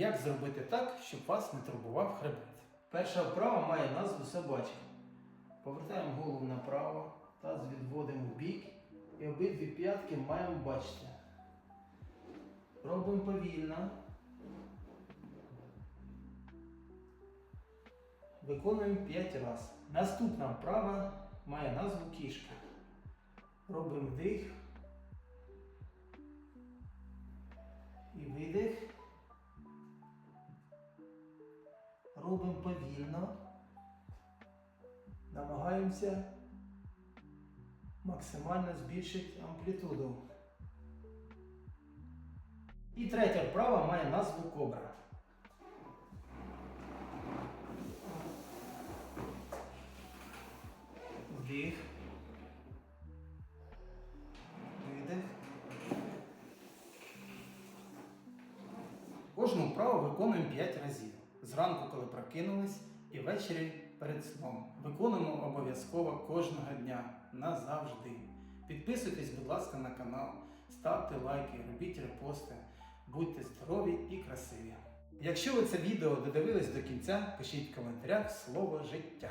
Як зробити так, щоб вас не турбував хребет? Перша вправа має назву собачка. Повертаємо голову направо, таз відводимо в бік і обидві п'ятки маємо бачити. Робимо повільно. Виконуємо 5 разів. Наступна вправа має назву кішка. Робимо вдих і видих. Робимо повільно. Намагаємося максимально збільшити амплітуду. І третя вправа має назву кобра. Вдих. Видих. Кожну вправу виконуємо 5 разів. Зранку, коли прокинулись, і ввечері перед сном. Виконуємо обов'язково кожного дня назавжди. Підписуйтесь, будь ласка, на канал, ставте лайки, робіть репости. Будьте здорові і красиві. Якщо ви це відео додивились до кінця, пишіть в коментарях слово життя.